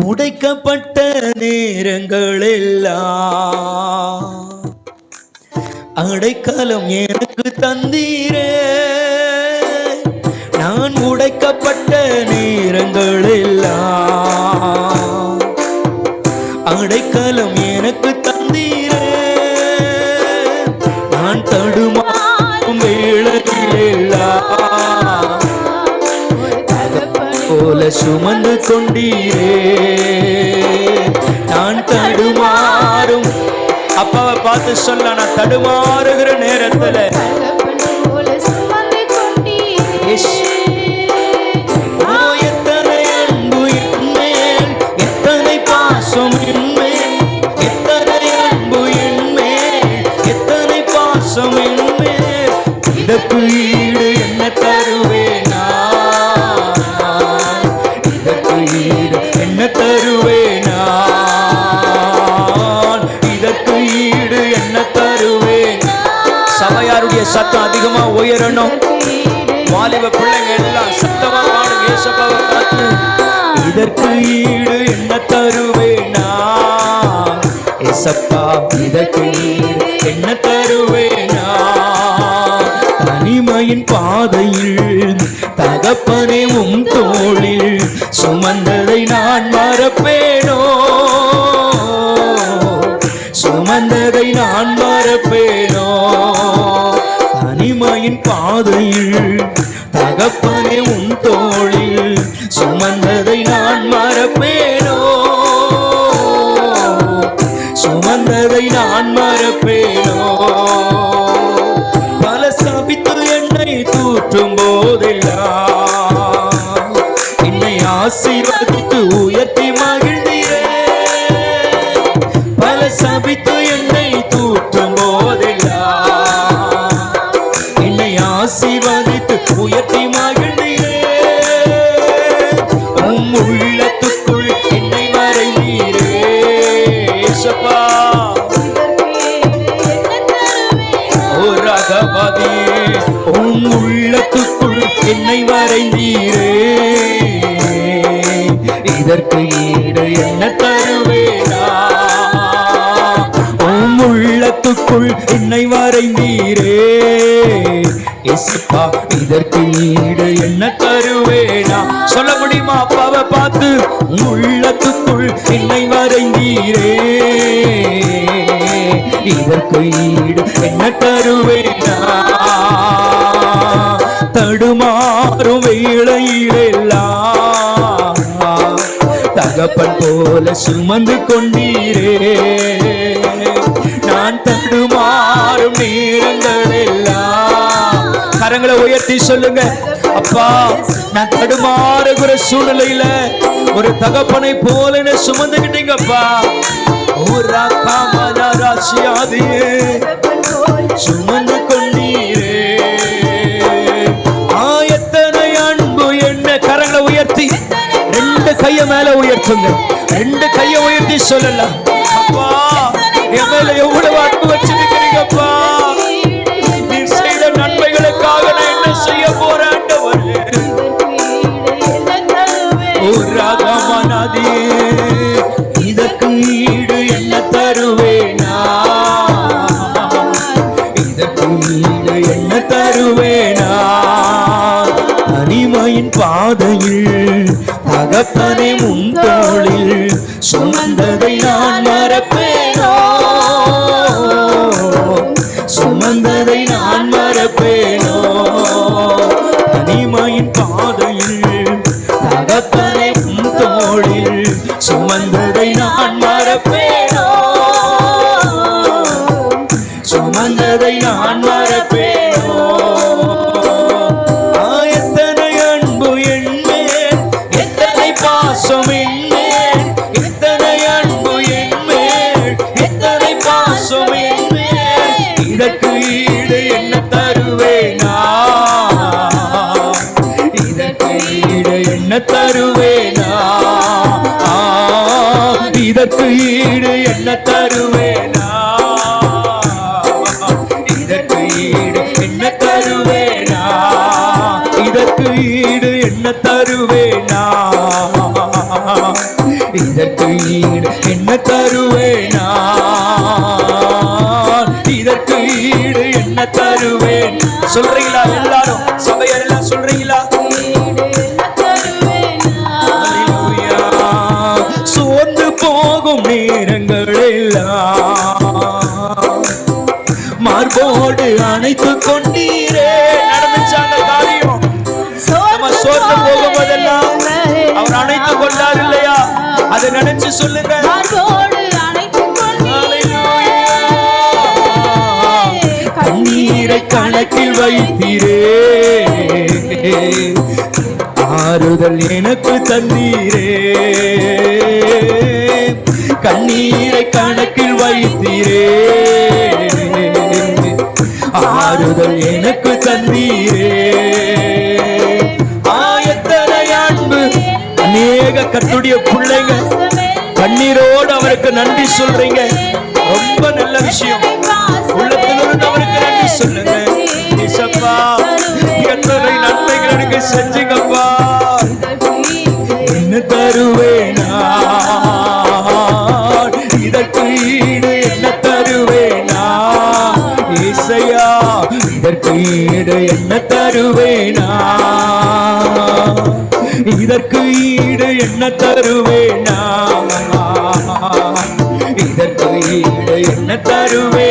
உடைக்கப்பட்ட நேரங்கள் எல்லாம் அடைக்கலம் எனக்கு தந்தீரே. நான் உடைக்கப்பட்ட நேரங்கள் எல்லாம் அடைக்கலம் எனக்கு தந்தீரே. நான் தடுமாறும் வேளையில் எல்லாம் போல சுமந்து கொண்டீரே நான் தடுமாறும் அப்பாவை பார்த்து சொல்ல நான் தடுமாறுகிற நேரத்துல Yes. உயரணும். வாலிப பிள்ளைங்க எல்லாம் சத்தமா பாடுங்க ஏசப்பாவை பார்த்து இதற்கு ஈடு என்ன தருவேனா ஏசப்பா இதற்கு ஈடு என்ன தருவேனா தனிமையின் பாதையில் தகப்பனே உம் தோளில் சுமந்ததை நான் மறப்பேனோ? சுமந்ததை நான் மறப்பேனோ தாயின் பாதையில் தகப்பனே உன் தோழில் சுமந்ததை நான் மறப்பேனோ? சுமந்ததை நான் மறப்பேன்? ஏசப்பா ஓ ரகபதி உம் உள்ளத்துக்குள் என்னை வரைந்தீரே. இதற்கு ஈடு என்ன தருவேனா? உள்ளத்துக்குள் என்னை வரைந்தீரே. இசப்பா இதற்கு ஈடு என்ன தருவேனா? சொல்ல முடியுமா அப்பாவை பார்த்து? உள்ளத்துக்குள் என்னை வரைந்தீரே இதற்கு ஈடு என்ன தருவேனா? தடுமாறும் வேளையிலெல்லாம் தகப்பன் போல சுமந்து கொண்டீரே. கரங்களை உயர்த்தி சொல்லுங்க. அப்பா நான் தடுமாறுகிற சூழ்நிலையில ஒரு தகப்பனை போல என்ன சுமந்துகிட்டீங்கப்பா. ஊரா காமதா ராசியாதியே சுமந்து கொண்டீரே. ஆயத்தனை அன்பு என்ன கரங்களை உயர்த்தி ரெண்டு கைய மேல உயர்த்துங்க. ரெண்டு கைய உயர்த்தி சொல்லலாம். அப்பா எவ்வளவு ராகமனாதி இதற்கு ஈடு என்ன தருவேனா? இதற்கு ஈடு என்ன தருவேனா? தனிமையின் பாதையில் தகப்பனை உன் சுமந்ததை நான் மறப்பேனோ? சுமந்ததை நான் நான் மறப்பேனோ? எத்தனை அன்பு என்மேல் எத்தனை பாசம் என்மேல் எத்தனை அன்பு என்மேல் எத்தனை பாசம் என்மேல் இதற்கு ஈடு என்ன தருவேனா? இதற்கு ஈடு என்ன தருவேனா? இதற்கு ஈடு என்ன தருவேனா? இதற்கு ஈடு என்ன தருவேனா? இதற்கு ஈடு என்ன தருவேன்? சொல்றீங்களா எல்லாரும்? சபையர் எல்லாம் சொல்றீங்களா சோர்ந்து போகும் நேரங்கள் எல்லாம் மார்போடு அணைத்து கொண்டு நினைச்சு சொல்லுங்க. கண்ணீரை கணக்கில் வைத்தீரே. ஆறுதல் எனக்கு தந்தீரே. கண்ணீரை கணக்கில் வைத்தீரே. ஆறுதல் எனக்கு தந்தீரே. ஆயத்தனை அன்பு அநேக பிள்ளைங்க கண்ணீரோடு அவருக்கு நன்றி சொல்றீங்க. ரொம்ப நல்ல விஷயம். உள்ளத்திலிருந்து அவருக்கு நன்றி சொல்லுங்க. இசப்பா எத்தனை நன்மைகள் எனக்கு செஞ்சுங்கப்பா. என்ன தருவேனா? இதற்கு ஈடு என்ன தருவேனா? இசையா இதற்கு ஈடு என்ன தருவேனா? இதற்கு ஈடு என்ன தருவேனா? இதற்கு ஈடு என்ன தருவே?